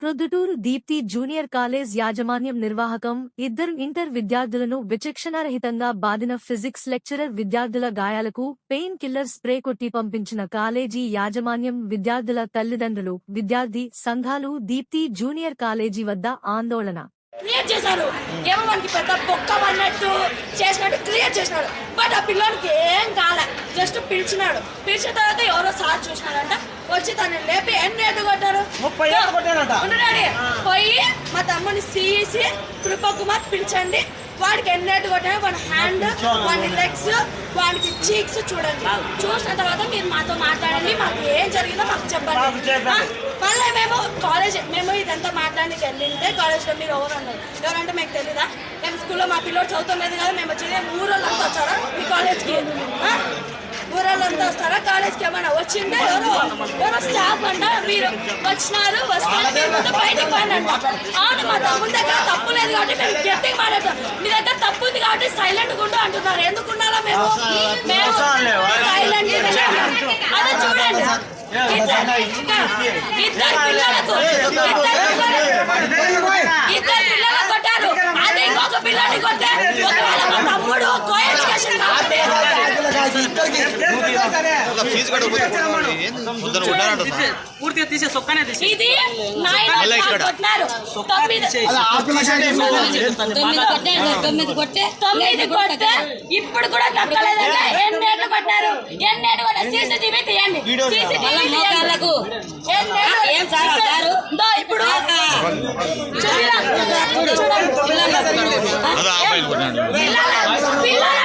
Proddatur Deepti junior college యాజమాన్యం నిర్వాహకం ఇద్దరు inter విద్యార్థులను విచక్షణారహితంగా బాదిన ఫిజిక్స్ లెక్చరర్ విద్యార్థుల గాయాలకు పెయిన్ కిల్లర్ స్ప్రే కొట్టి పంపించిన కాలేజీ యాజమాన్యం విద్యార్థుల తల్లిదండ్రులు విద్యార్థి సంఘాలు దీప్తి జూనియర్ కాలేజీ వద్ద ఆందోళన. చేశారు. ఏమో మనకి పెద్ద బొక్క చేసినట్టు చేసినాడు. బట్ ఆ పిల్లోనికి ఏం కాలే. జస్ట్ పిలిచినాడు. పిలిచిన తర్వాత ఎవరో సార్ చూసినాడు. వచ్చి తను లేపి ఎన్ని ఏళ్ళు కొట్టారు? ముప్పై ఏళ్ళు. పోయి మా తమ్ముని సిఇసి కృపకుమార్ పిలిచండి. వాడికి ఎన్ని ఏళ్ళు కొట్టారు వాడి హ్యాండ్ వాడి లెగ్స్ వాడికి చీక్స్ చూడండి. చూసిన తర్వాత మీరు మాతో మాట్లాడండి. మాకు ఏం జరిగిందో మాకు చెప్పండి. మళ్ళీ మేము కాలేజ్ మేము ఇదంతా మాట్లాడడానికి వెళ్ళింటే కాలేజ్లో మీరు ఎవరు అన్నారు? ఎవరంటే మీకు తెలీదా? మేము స్కూల్లో మా పిల్లలు చదువుతున్నది కదా. మేము వచ్చేది ఊరోళ్ళంతా వచ్చారా? మీ కాలేజ్కి ఆ? ఊరోళ్ళంతా వస్తారా? కాలేజ్కి ఏమైనా వచ్చిందా? ఎవరు ఎవరో స్టాఫ్ అంట మీరు వచ్చినారు వస్తారు బయటకు ముందు అంట. అవును మా తమ్ముడి దగ్గర తప్పు లేదు కాబట్టి మేము గట్టిగా మాట్లాడతాం మీ దగ్గర తప్పు ఉంది కాబట్టి సైలెంట్ గుండు అంటున్నారు. ఎందుకు ఉండాలా మేము? మేము సైలెంట్ అదే చూడండి. ఇద్దరు పిల్లలకు ఇద్దరు పిల్లలకు ఇద్దరు పిల్లలు కొట్టారు. అదే ఇంకొక పిల్లని కొట్టారు. తొమ్మిది కొట్టే తొమ్మిది కొట్టే ఇప్పుడు కూడా తప్పలేదంటే ఎన్నేళ్ళు కొట్టారు ఎన్నేళ్ళు కూడా సీసీటీవీ తీయండి సీసీటీవీ ఇప్పుడు పిల్లలు పిల్లలు